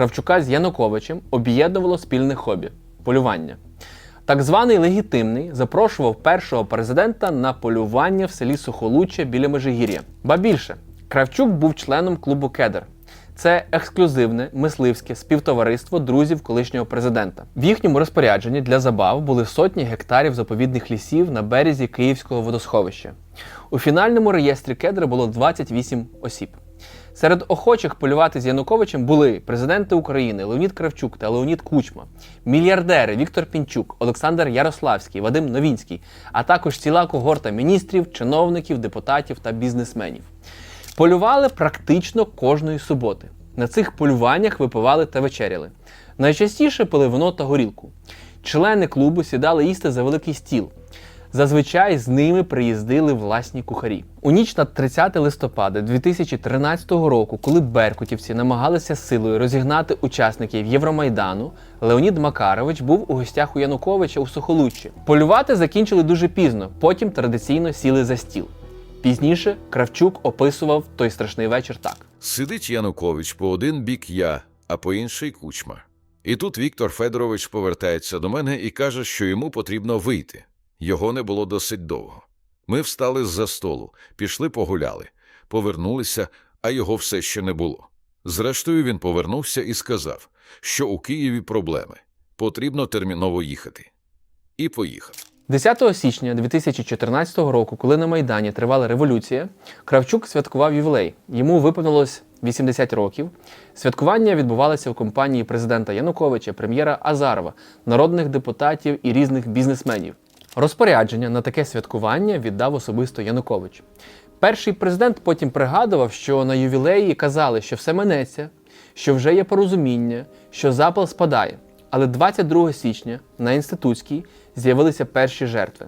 Кравчука з Януковичем об'єднувало спільне хобі полювання. Так званий легітимний запрошував першого президента на полювання в селі Сухолуччя біля Межигір'я. Ба більше, Кравчук був членом клубу Кедр. Це ексклюзивне мисливське співтовариство друзів колишнього президента. В їхньому розпорядженні для забав були сотні гектарів заповідних лісів на березі Київського водосховища. У фінальному реєстрі кедра було 28 осіб. Серед охочих полювати з Януковичем були президенти України Леонід Кравчук та Леонід Кучма, мільярдери Віктор Пінчук, Олександр Ярославський, Вадим Новінський, а також ціла когорта міністрів, чиновників, депутатів та бізнесменів. Полювали практично кожної суботи. На цих полюваннях випивали та вечеряли. Найчастіше пили вино та горілку. Члени клубу сідали їсти за великий стіл. Зазвичай з ними приїздили власні кухарі. У ніч на 30 листопада 2013 року, коли беркутівці намагалися силою розігнати учасників Євромайдану, Леонід Макарович був у гостях у Януковича у Сухолуччі. Полювати закінчили дуже пізно, потім традиційно сіли за стіл. Пізніше Кравчук описував той страшний вечір так. Сидить Янукович по один бік я, а по інший кучма. І тут Віктор Федорович повертається до мене і каже, що йому потрібно вийти. Його не було досить довго. Ми встали з-за столу, пішли погуляли, повернулися, а його все ще не було. Зрештою, він повернувся і сказав, що у Києві проблеми, потрібно терміново їхати. І поїхав. 10 січня 2014 року, коли на Майдані тривала революція, Кравчук святкував ювілей. Йому виповнилось 80 років. Святкування відбувалося в компанії президента Януковича, прем'єра Азарова, народних депутатів і різних бізнесменів. Розпорядження на таке святкування віддав особисто Янукович. Перший президент потім пригадував, що на ювілеї казали, що все минеться, що вже є порозуміння, що запал спадає. Але 22 січня на інститутській з'явилися перші жертви.